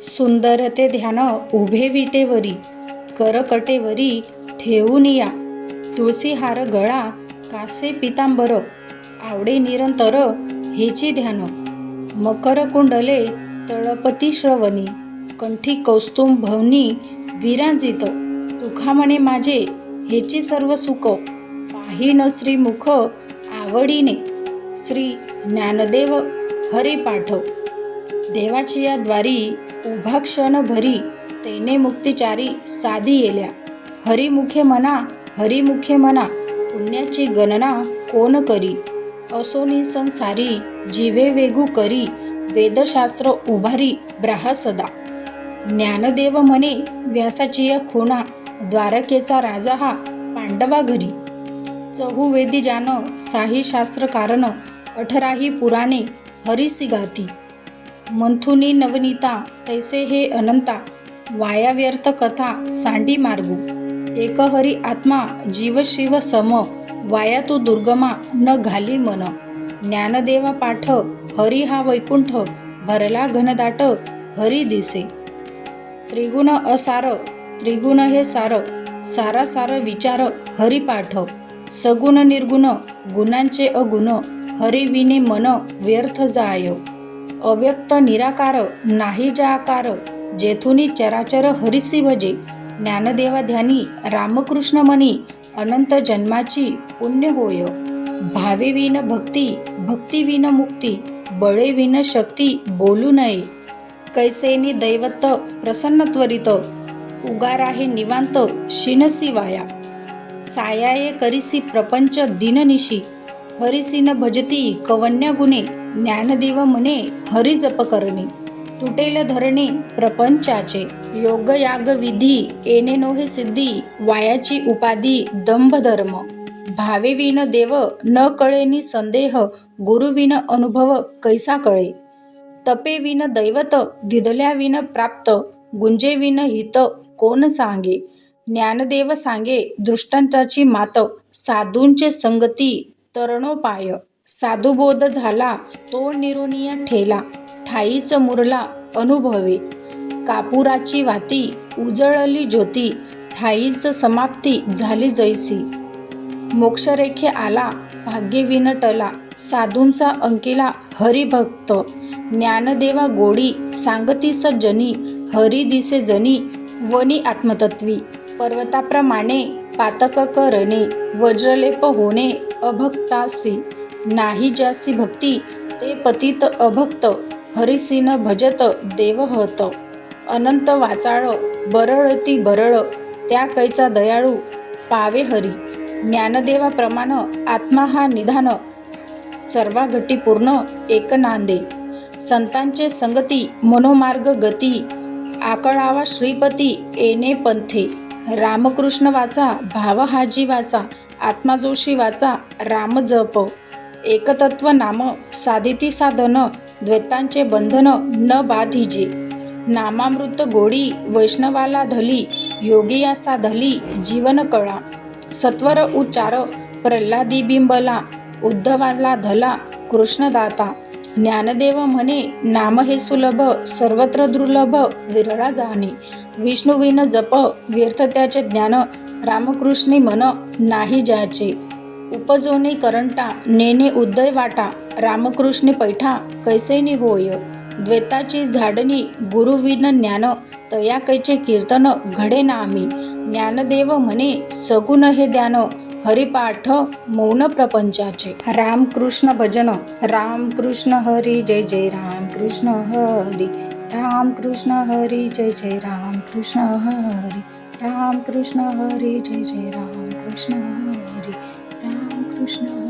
सुंदरते ध्यान उभे विटेवरी करकटेवरी ठेवून या. तुळसीहार गळा कासे पितांबर आवडे निरंतर हेची ध्यान. मकर कुंडले तळपती श्रवणी कंठी कौस्तुम भवनी विराजित. तुखामणे माझे हेची सर्व सुख पाहिन श्रीमुख आवडीने. श्री ज्ञानदेव हरी पाठव देवाची या द्वारी उभा क्षण भरी तेने मुक्तिचारी साधी येल्या. हरिमुखे म्हणा हरिमुखे म्हणा पुण्याची गणना कोण करी? असोनी संसारी जीवे वेगू करी वेदशास्त्र उभारी ब्राह सदा. ज्ञानदेव म्हणे व्यासाची खुणा द्वारकेचा राजा हा पांडवा घरी. चहुवेदी जान साही शास्त्र कारण अठराही पुराणे हरिसी गाती. मंथुनी नवनीता तैसे हे अनंता वाया व्यर्थ कथा सांडी मार्गू. एकहरी आत्मा जीव शिव सम वाया तो दुर्गमा न घाली मन. ज्ञानदेवा पाठ हरी हा वैकुंठ भरला घनदाट हरी दिसे. त्रिगुण असार त्रिगुण हे सार सारा सार विचार हरी पाठ. सगुण निर्गुण गुणांचे अगुण हरिविने मन व्यर्थ जाय. अव्यक्त निराकार नाही जाकार जेथुनी चराचर हरिसी भजे ज्ञानदेवा ध्यानी रामकृष्ण मनी अनंत जन्माची पुण्य होय भावे विन भक्ती भक्ती विन मुक्ती बळे विन शक्ती बोलू नये. कैसेनी दैवत प्रसन्न त्वरित उगार आहे निवांत शिनसी वाया. सायाये करिसी प्रपंच दिननिशी हरिसीन भजती कवन्या गुणे ज्ञानदेव म्हणे हरी जप करणे. तुटेल धरणे प्रपंचाचे. योग याग विधी येणे नोहे सिद्धी वायाची उपाधी दंभ धर्म. भावे विन देव न कळेनी संदेह गुरुविन अनुभव कैसा कळे. तपे विन दैवत दिदल्या विन प्राप्त गुंजे विन हित कोण सांगे. ज्ञानदेव सांगे दृष्टांताची मात साधूंचे संगती तरणोपाय. साधुबोध झाला तो निरुनिय ठेला ठाईच मुरला अनुभवे. कापुराची वाती उजळली ज्योती ठाईच समाप्ती झाली जैसी. मोक्षरेखे आला भाग्यविन टला साधूंचा अंकिला हरिभक्त. ज्ञानदेवा गोडी सांगतीस जनी हरी दिसे जनी वनी आत्मतत्वी. पर्वताप्रमाणे पातक करणे वज्रलेप होणे अभक्तासी. नाही ज्यासी भक्ती ते पतित अभक्त हरिसीन भजत देवहत अनंत वाचाळ बरळती बरळ त्या कैचा दयाळू पावे हरी. ज्ञानदेवाप्रमाण आत्मा हा निधान सर्वाघटी पूर्ण एक नांदे संतांचे संगती मनोमार्ग गती आकळावा श्रीपती येणे पंथे. रामकृष्ण वाचा भाव हाजी वाचा आत्मा जोशी वाचा राम जप. एकतत्व नाम साधिती साधन द्वैतांचे बंधन न बाधिजे नामामृत गोडी वैष्णवाला धली योगी यासा धली जीवन कळा. सत्वर उच्चार प्रल्हादी बिंबला उद्धवाला धला कृष्णदाता. ज्ञानदेव म्हणे नाम हे सुलभ सर्वत्र दुर्लभ विरळा जाणे. विष्णुविन जप व्यर्थ त्याचे ज्ञान रामकृष्णी मन नाही ज्याचे. उपजोनी करंटा नेने उदय वाटा रामकृष्ण पैठा कैसेनी होय द्वैताची झाडणी गुरुविन ज्ञान तया कैचे कीर्तन घडे नामी ज्ञानदेव म्हणे सगुण हे ध्यान हरिपाठ मौन प्रपंचाचे. रामकृष्ण भजन रामकृष्ण हरी जय जय रामकृष्ण हरी रामकृष्ण हरी जय जय रामकृष्ण हरी रामकृष्ण हरी जय जय रामकृष्ण हरी. रामकृष्ण